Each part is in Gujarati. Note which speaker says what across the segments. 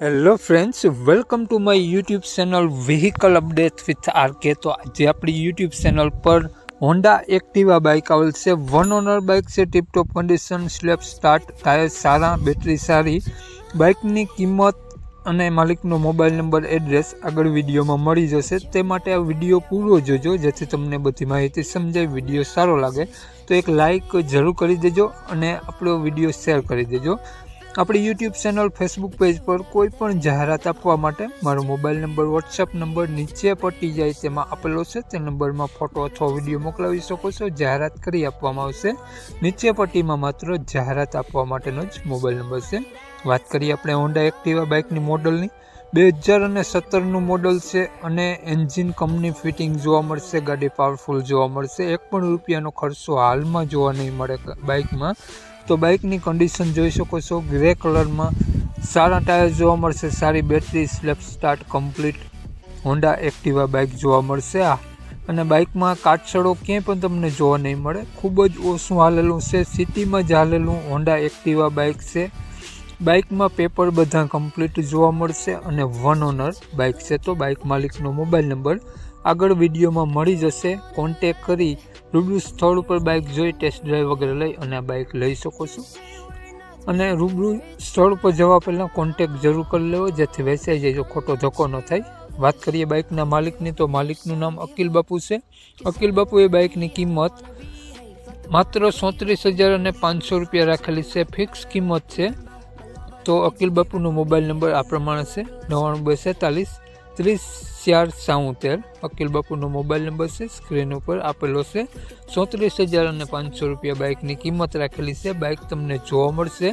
Speaker 1: Hello friends welcome to my YouTube channel vehicle update with RK તો આજે આપણી યુટ્યુબ ચેનલ પર હોન્ડા એક્ટિવા બાઇક આવેલ છે. વન ઓનર બાઇક છે. Tiptop condition self start tyre સારા બેટરી સારી. બાઇકની કિંમત અને માલિકનો મોબાઈલ નંબર એડ્રેસ આગળ વિડીયોમાં મળી જશે. તે માટે આ વીડિયો પૂરો જોજો, જેથી તમને બધી માહિતી સમજાય, વીડિયો સારો લાગે. તો એક લાઇક જરૂર કરી દેજો અને આપણો વીડિયો શેર કરી દેજો. આપણી યુટ્યુબ ચેનલ ફેસબુક પેજ પર કોઈ પણ જાહેરાત આપવા માટે મારો મોબાઈલ નંબર વોટ્સઅપ નંબર નીચે પટી જાય તેમાં આપેલો છે. તે નંબરમાં ફોટો અથવા વીડિયો મોકલાવી શકો છો. જાહેરાત કરી આપવામાં આવશે. નીચે પટ્ટીમાં માત્ર જાહેરાત આપવા માટેનો જ મોબાઈલ નંબર છે. વાત કરીએ આપણે હોન્ડા એક્ટિવા બાઇકની મોડલની બે હજાર અને સત્તરનું મોડલ છે અને એન્જિન કંપની ફિટિંગ જોવા મળશે, ગાડી પાવરફુલ જોવા મળશે. એક પણ રૂપિયાનો ખર્ચો હાલમાં જોવા નહીં મળે બાઇકમાં તો બાઇકની કન્ડિશન જોઈ શકો છો. ગ્રે કલરમાં સારા ટાયર જોવા મળશે, સારી battery self start complete Honda Activa bike જોવા મળશે. આ અને બાઇકમાં કાટછડો ક્યાંય પણ તમને જોવા નહીં મળે. ખૂબ જ ઓછું હાલેલું છે. સિટીમાં જ હાલેલું હોન્ડા એક્ટિવા બાઇક છે. બાઇકમાં પેપર બધા કમ્પ્લીટ જોવા મળશે અને વન ઓનર બાઇક છે તો બાઇક માલિકનો મોબાઈલ નંબર આગળ વિડીયોમાં મળી જશે. કોન્ટેક કરી રૂબરૂ સ્થળ ઉપર બાઇક જોઈ, ટેસ્ટ ડ્રાઈવ વગેરે લઈ અને આ બાઇક લઈ શકો છો. અને રૂબરૂ સ્થળ ઉપર જવા પહેલાં કોન્ટેક જરૂર કરી લેવો, જેથી વેચાઈ જાય જો ખોટો ધક્કો ન થાય. વાત કરીએ બાઇકના માલિકની, તો માલિકનું નામ અકિલ બાપુ છે. અકિલ બાપુ એ બાઇકની કિંમત માત્ર સોત્રીસ હજાર અને પાંચસો રૂપિયા રાખેલી છે. ફિક્સ કિંમત છે. તો અકિલ બાપુનો મોબાઈલ નંબર આ પ્રમાણે છે. નવ્વાણું બે સેતાલીસ ત્રીસ ચાર સાઉતેર. અકિલ બાપુનો મોબાઈલ નંબર છે. સ્ક્રીન ઉપર આપેલો છે. ચોત્રીસ હજાર અને પાંચસો રૂપિયા બાઇકની કિંમત રાખેલી છે. બાઇક તમને જોવા મળશે.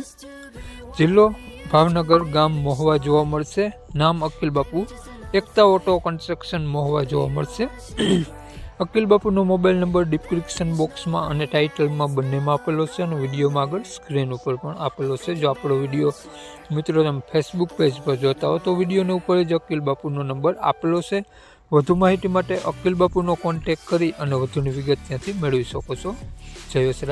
Speaker 1: જિલ્લો ભાવનગર ગામ મોહવા જોવા મળશે. નામ અકિલ બાપુ. એકતા ઓટો કન્સ્ટ્રક્શન મોહવા જોવા મળશે. અકિલ બાપુનો મોબાઈલ નંબર ડિસ્ક્રિપ્શન બોક્સમાં અને ટાઇટલમાં બંનેમાં આપેલો છે અને વિડીયોમાં આગળ સ્ક્રીન ઉપર પણ આપેલો છે. જો આપણો વીડિયો મિત્રો તમે ફેસબુક પેજ પર જોતા હો તો વિડીયોની ઉપર જ અકિલ બાપુનો નંબર આપેલો છે. વધુ માહિતી માટે અકિલ બાપુનો કોન્ટેક કરી અને વધુની વિગત ત્યાંથી મેળવી શકો છો. જય